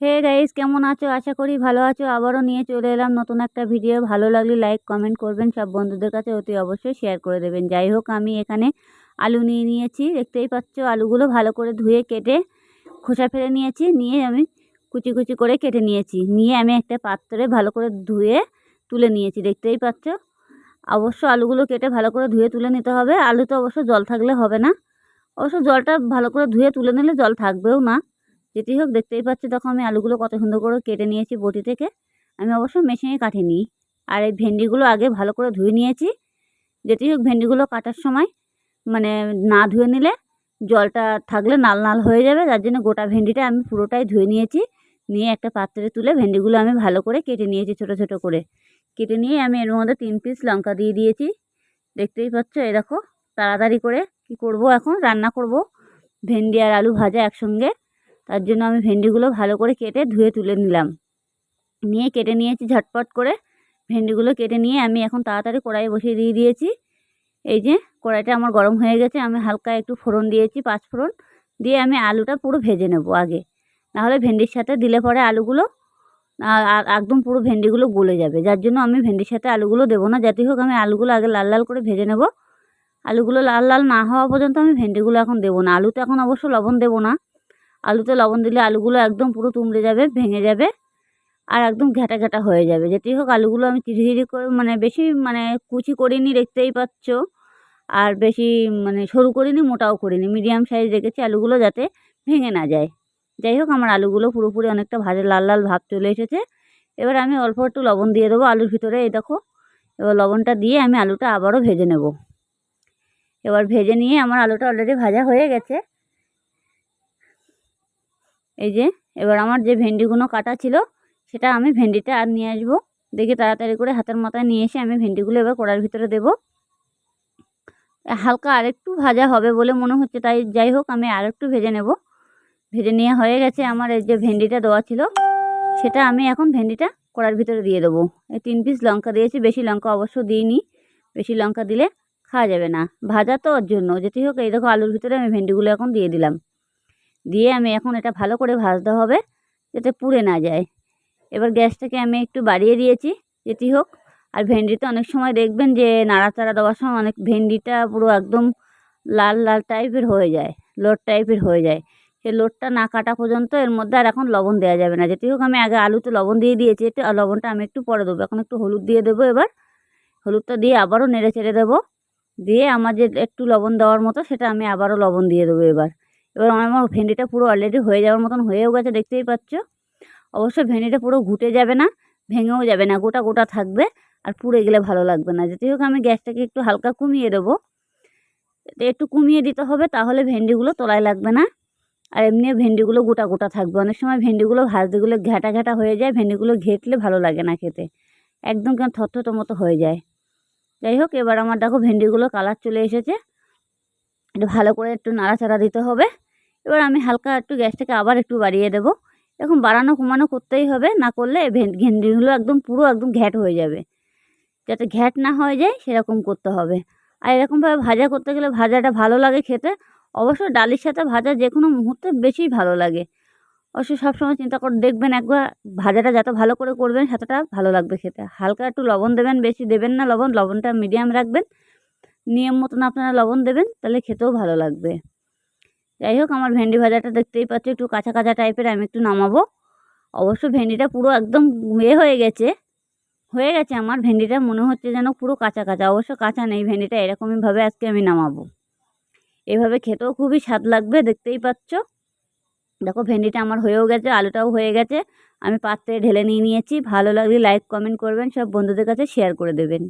Hey guys কেমন আছো? আশা করি ভালো আছো। আবারও নিয়ে চলে এলাম নতুন একটা ভিডিও ভালো লাগলে লাইক কমেন্ট করবেন। সব বন্ধুদের কাছে অতি অবশ্যই শেয়ার করে দেবেন। যাই হোক, আমি এখানে আলু নিয়ে নিয়েছি। দেখতেই পাচ্ছ, আলুগুলো ভালো করে ধুয়ে কেটে খোসা ফেলে নিয়েছি। নিয়ে আমি কুচি কুচি করে কেটে নিয়েছি। নিয়ে আমি একটা পাত্রে ভালো করে ধুয়ে তুলে নিয়েছি। দেখতেই পাচ্ছ? অবশ্য আলুগুলো কেটে ভালো করে ধুয়ে তুলে নিতে হবে। আলু তো অবশ্য জল থাকলে হবে না। অবশ্য জলটা ভালো করে ধুয়ে তুলে নিলে জল থাকবেও না। যেটি হোক, দেখতেই পাচ্ছি দেখো আমি আলুগুলো কত সুন্দর করে কেটে নিয়েছি বটি থেকে। আমি অবশ্য মেশিনে কাটিনি আর এই ভেন্ডিগুলো আগে ভালো করে ধুয়ে নিয়েছি। যেটি হোক, ভেন্ডিগুলো কাটার সময় মানে না ধুয়ে নিলে জলটা থাকলে নাল নাল হয়ে যাবে। যার জন্য গোটা ভেন্ডিটা আমি পুরোটাই ধুয়ে নিয়েছি। নিয়ে একটা পাত্রে তুলে ভেন্ডিগুলো আমি ভালো করে কেটে নিয়েছি ছোটো ছোটো করে। কেটে নিয়ে আমি এর মধ্যে তিন পিস লঙ্কা দিয়ে দিয়েছি। দেখতেই পাচ্ছ এই দেখো, তাড়াতাড়ি করে কি করব এখন? রান্না করব। ভেন্ডি আর আলু ভাজা একসঙ্গে। তার জন্য আমি ভেন্ডিগুলো ভালো করে কেটে ধুয়ে তুলে নিলাম। নিয়ে কেটে নিয়েছি ঝটপট করে। ভেন্ডিগুলো কেটে নিয়ে আমি এখন তাড়াতাড়ি কড়াই বসিয়ে দিয়ে দিয়েছি। এই যে কড়াইটা আমার গরম হয়ে গেছে, আমি হালকা একটু ফোড়ন দিয়েছি, পাঁচ ফোড়ন। দিয়ে আমি আলুটা পুরো ভেজে নেব আগে। নাহলে ভেন্ডির সাথে দিলে পরে আলুগুলো একদম পুরো ভেন্ডিগুলো গলে যাবে। যার জন্য আমি ভেন্ডির সাথে আলুগুলো দেবো না। যাতে হোক আমি আলুগুলো আগে লাল লাল করে ভেজে নেব। আলুগুলো লাল লাল না হওয়া পর্যন্ত আমি ভেন্ডিগুলো এখন দেবো না। আলুতে এখন অবশ্য লবণ দেবো না। আলুতে লবণ দিলে আলুগুলো একদম পুরো তুমড়ে যাবে, ভেঙে যাবে আর একদম ঘ্যাটা ঘ্যাটা হয়ে যাবে। যেটি হোক আলুগুলো আমি ঝিরি করে মানে বেশি মানে কুচি করিনি দেখতেই পাচ্ছ আর বেশি মানে সরু করিনি, মোটাও করিনি। মিডিয়াম সাইজ রেখেছি আলুগুলো যাতে ভেঙে না যায়। যাই হোক, আমার আলুগুলো পুরোপুরি অনেকটা ভাজা লাল লাল ভাব চলে এসেছে। এবার আমি অল্প একটু লবণ দিয়ে দেবো আলুর ভিতরে, এই দেখো। এবার লবণটা দিয়ে আমি আলুটা আবারও ভেজে নেব। এবার ভেজে নিয়ে আমার আলুটা অলরেডি ভাজা হয়ে গেছে। এই যে, এবার আমার যে ভেন্ডিগুলো কাটা ছিল, সেটা আমি ভেন্ডিটা আর নিয়ে আসব। দেখে তাড়াতাড়ি করে হাতের মাথায় নিয়ে এসে আমি ভেন্ডিগুলো এবার কড়ার ভিতরে দেব। হালকা আরেকটু ভাজা হবে বলে মনে হচ্ছে, তাই যাই হোক আমি আরেকটু ভেজে নেব। ভেজে নেওয়া হয়ে গেছে আমার এই যে ভেন্ডিটা দেওয়া ছিল, সেটা আমি এখন ভেন্ডিটা কড়ার ভিতরে দিয়ে দেবো। এই তিন পিস লঙ্কা দিয়েছি, বেশি লঙ্কা অবশ্য দিইনি। বেশি লঙ্কা দিলে খাওয়া যাবে না। ভাজা তো ওর জন্য, যেটি হোক এই দেখো আলুর ভিতরে আমি ভেন্ডিগুলো এখন দিয়ে দিলাম। দিয়ে আমি এখন এটা ভালো করে ভাজতে হবে যাতে পুড়ে না যায়। এবার গ্যাসটাকে আমি একটু বাড়িয়ে দিয়েছি, যেটি হোক। আর ভেন্ডিতে অনেক সময় দেখবেন যে নাড়াচাড়া দেওয়ার সময় অনেক ভেন্ডিটা পুরো একদম লাল লাল টাইপের হয়ে যায় লোড টাইপের হয়ে যায়। সেই লোডটা না কাটা পর্যন্ত এর মধ্যে আর এখন লবণ দেওয়া যাবে না। যেটি হোক আমি আগে আলুতে লবণ দিয়ে দিয়েছি আর লবণটা আমি একটু পরে দেবো। এখন একটু হলুদ দিয়ে দেবো এবার। হলুদটা দিয়ে আবারও নেড়ে চেড়ে দেবো। দিয়ে আমার যে একটু লবণ দেওয়ার মতো সেটা আমি আবারও লবণ দিয়ে দেবো এবার। এবার আমার ভেন্ডিটা পুরো অলরেডি হয়ে যাওয়ার মতন হয়েও গেছে, দেখতেই পাচ্ছ। অবশ্যই ভেন্ডিটা পুরো ঘুটে যাবে না, ভেঙেও যাবে না, গোটা গোটা থাকবে আর পুড়ে গেলে ভালো লাগবে না। যেটি হোক, আমি গ্যাসটাকে একটু হালকা কমিয়ে দেবো। একটু কমিয়ে দিতে হবে, তাহলে ভেন্ডিগুলো তোলায় লাগবে না। আর এমনিও ভেন্ডিগুলো গোটা গোটা থাকবে। অনেক সময় ভেন্ডিগুলো ভাজতেগুলো ঘ্যাটা ঘ্যাটা হয়ে যায়, ভেন্ডিগুলো ঘেটলে ভালো লাগে না খেতে। একদম কেন থতথতো মতো হয়ে যায়। যাই হোক, এবার আমার দেখো ভেন্ডিগুলো কালার চলে এসেছে। একটু ভালো করে একটু নাড়াচাড়া দিতে হবে। এবার আমি হালকা একটু গ্যাসটাকে আবার একটু বাড়িয়ে দেবো। এখন বাড়ানো কমানো করতেই হবে, না করলে ভেন্ডিগুলো একদম পুরো একদম ঘ্যাট হয়ে যাবে। যাতে ঘ্যাট না হয়ে যায় সেরকম করতে হবে। আর এরকমভাবে ভাজা করতে গেলে ভাজাটা ভালো লাগে খেতে। অবশ্য ডালির সাথে ভাজা যে কোনো মুহূর্তে বেশি ভালো লাগে। অবশ্য সবসময় চিন্তা করে, দেখবেন একবার ভাজাটা যত ভালো করে করবেন সেতটা ভালো লাগবে খেতে। হালকা একটু লবণ দেবেন, বেশি দেবেন না লবণ, লবণটা মিডিয়াম রাখবেন। নিয়ম মতন আপনারা লবণ দেবেন, তাহলে খেতেও ভালো লাগবে। যাই হোক, আমার ভেন্ডি ভাজাটা দেখতেই পাচ্ছ, একটু কাঁচা কাঁচা টাইপের আমি একটু নামাবো। অবশ্য ভেন্ডিটা পুরো একদম এ হয়ে গেছে হয়ে গেছে আমার ভেন্ডিটা, মনে হচ্ছে যেন পুরো কাঁচা কাঁচা, অবশ্য কাঁচা নেই ভেন্ডিটা, এরকমইভাবে আজকে আমি নামাবো। এভাবে খেতেও খুবই স্বাদ লাগবে, দেখতেই পাচ্ছ। দেখো, ভেন্ডিটা আমার হয়েও গেছে, আলুটাও হয়ে গেছে, আমি পাত্রে ঢেলে নিয়ে নিয়েছি, ভালো লাগলে লাইক কমেন্ট করবেন, সব বন্ধুদের কাছে শেয়ার করে দেবেন।